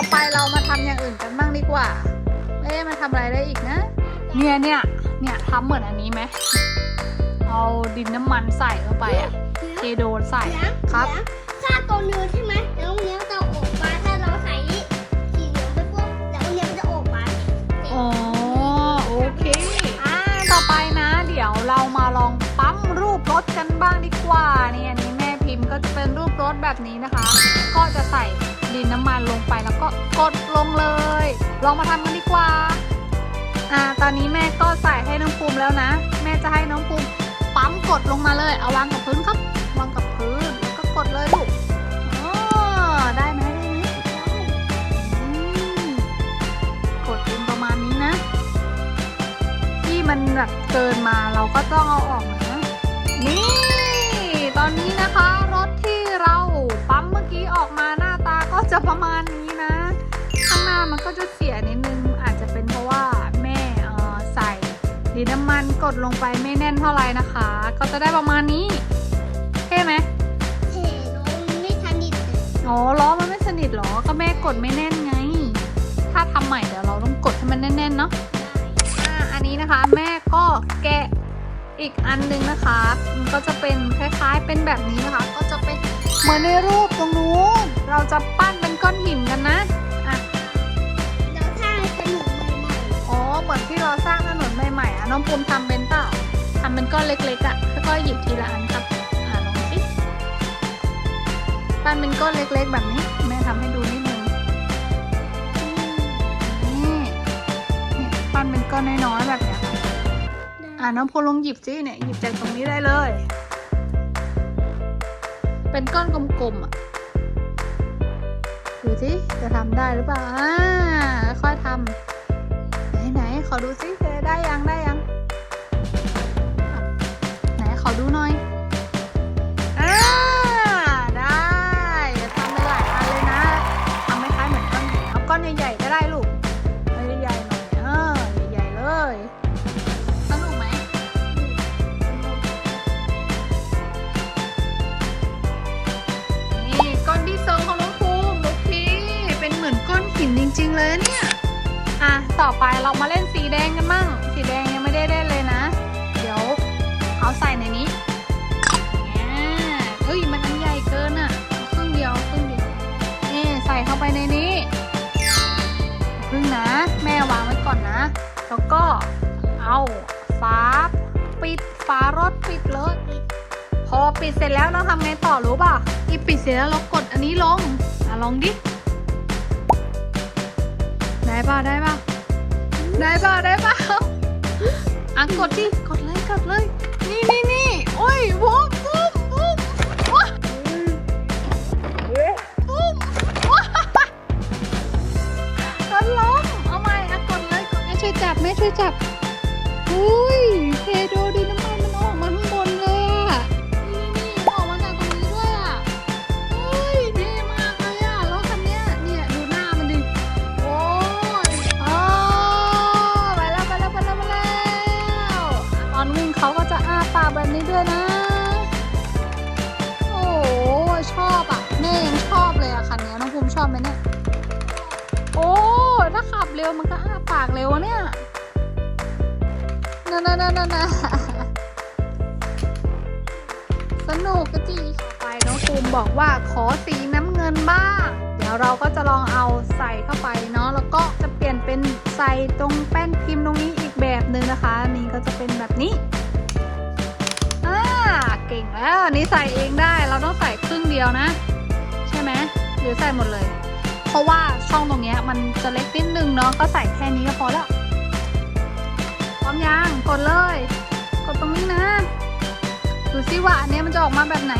ต่อไปเรามาทำอย่างอื่นกันบ้างดีกว่าเอ๊ะมาทำอะไรได้อีกนะ เนี่ยเนี่ยเนี่ยทำเหมือนอันนี้ไหมเอาดินน้ำมันใส่เข้าไปอะเทโดนใส่เดี๋ยวครับเดี๋ยวถ้าตัวเนื้อใช่ไหมแล้วเนื้อจะออกมาถ้าเราใส่สีเหลืองไปปุ๊บแล้วเนื้อจะออกมาอ๋อโอเคอ่าต่อไปนะ เดี๋ยวเรามาลองปั๊มรูปรถกันบ้างดีกว่านี่อันนี้แม่พิมพ์ก็จะเป็นรูปรถแบบนี้นะคะ ก็จะใส่ ดินน้ำมันลงไปแล้วก็กดลงเลย ลองมาทำกันดีกว่า อ่า ตอนนี้แม่ก็ใส่ให้น้องภูมิแล้วนะ แม่จะให้น้องภูมิปั๊มกดลงมาเลย เอาวางกับพื้นครับ วางกับพื้นแล้วก็กดเลยลูกอ๋อได้ไหมได้ไหมกดเป็นประมาณนี้นะ ที่มันแบบเกินมาเราก็ต้องเอาออกนะ จะประมาณนี้นะ ข้างหน้ามันก็จะเสียนิดนึง อาจจะเป็นเพราะว่าแม่เอ่อใส่ดินน้ำมันกดลงไปไม่แน่นเท่าไหร่นะคะ ก็จะได้ประมาณนี้เท่ไหมเทลงไม่ทันดิดเลยอ๋อล้อมันไม่สนิทเหรอ ก็แม่กดไม่แน่นไง ถ้าทำใหม่เดี๋ยวเราต้องกดให้มันแน่นๆเนาะอ่าอันนี้นะคะแม่ก็แกะอีกอันหนึงนะคะ มันก็จะเป็นคล้ายๆเป็นแบบนี้นะคะ ก็จะเป็นเหมือนในรูปตรงนู้น เราจะปั้นเป็นก้อนหินกันนะอะแล้วถ้าขนมใหม่อ๋อเหมือนที่เราสร้างถนนใหม่ๆอะน้องภูมิทำเป็นเปล่าทำเป็นก้อนเล็กๆอะค่อยๆหยิบทีละอันครับอ่าลองสิปั้นเป็นก้อนเล็กๆแบบนี้ แม่ทำให้ดูนิดนึงนี่เนี่ยปั้นเป็นก้อนน้อยๆแบบเนี้ยๆอ่าน้องพลลองหยิบสิเนี่ยหยิบจากตรงนี้ได้เลย เป็นก้อนกลมๆอะ ดูสิจะทำได้หรือเปล่าอ่าค่อยทำไหนไหนขอดูสิเธอได้ยังได้ยัง เลยเนี่ย อะ ต่อไปเรามาเล่นสีแดงกันมั่ง สีแดงยังไม่ได้เล่นเลยนะ เดี๋ยวเอาใส่ในนี้เนี่ยเฮ้ย มันอันใหญ่เกินอะเอาครึ่งเดียวครึ่งเดียวนี่ใส่เข้าไปในนี้ครึ่งนะ แม่วางไว้ก่อนนะ แล้วก็เอาฝาปิดฝารถปิดเลยพอปิดเสร็จแล้วเราทำไงต่อรู้ป่ะอีปิดเสร็จแล้วเรากดอันนี้ลง อะลองดิ ได้ป่ะได้ป่ะได้ป่ะได้ป่ะอะกดดิกดเลยกดเลย นี่นี่นี่โอ้ยวุ้มวุ้มวุ้มว้าวุ้มว้าโดนล้มเอาใหม่อะกดเลยกดให้ช่วยจับไม่ช่วยจับอุ้ยเทโดดิ เร็วมันก็อ้าปากเร็วเนี่ยนั่นนั่นนั่นนั่นสนุกกะจีต่อไปน้องภูมิบอกว่าขอสีน้ำเงินบ้าง เดี๋ยวเราก็จะลองเอาใส่เข้าไปเนาะแล้วก็จะเปลี่ยนเป็นใส่ตรงแป้นพิมพ์ตรงนี้อีกแบบหนึ่งนะคะนี่ก็จะเป็นแบบนี้อ่าเก่งแล้วนนี้ใส่เองได้เราต้องใส่ครึ่งเดียวนะ ใช่ไหมหรือใส่หมดเลย เพราะว่าช่องตรงเนี้ยมันจะเล็กนิดนึงเนาะก็ใส่แค่นี้ก็พอแล้วพร้อมยังกดเลย กดตรงนี้นะดูซิว่าอันเนี้ยมันจะออกมาแบบไหน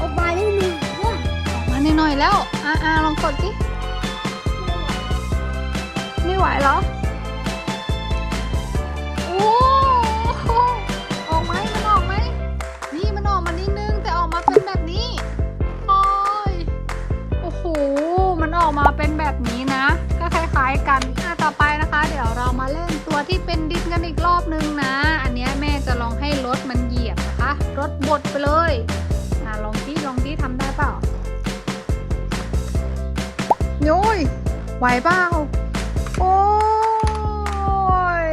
ออกมาได้หนึ่งด้วยออกมาหน่อยๆแล้วอ่าลองกดสิไม่ไหวเหรอโอ้ แบบนี้นะ ก็คล้าย ๆ กันอะต่อไปนะคะ เดี๋ยวเรามาเล่นตัวที่เป็นดินกันอีกรอบนึงนะ อันเนี้ยแม่จะลองให้รถมันเหยียบนะคะ รถบดไปเลยอะลองที่ลองที่ทำได้เปล่าโย้ยไหวเปล่าโอ้ย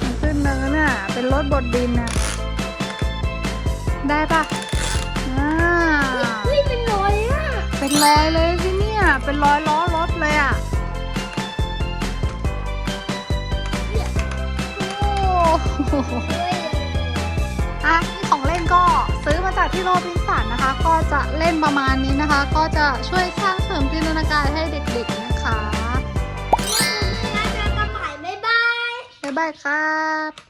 มันขึ้นเนินน่ะเป็นรถบดดินน่ะได้ปะอ่าเฮ้ยเป็นรอยอะเป็นรอยเลยสิเนี่ย เป็นรอยล้อร อะนี่ของเล่นก็ซื้อมาจากที่โรบินสันนะคะ ก็จะเล่นประมาณนี้นะคะ ก็จะช่วยสร้างเสริมจินตนาการให้เด็กๆนะคะน่าจะกระต่ายบ๊ายบายบ๊ายบายครับ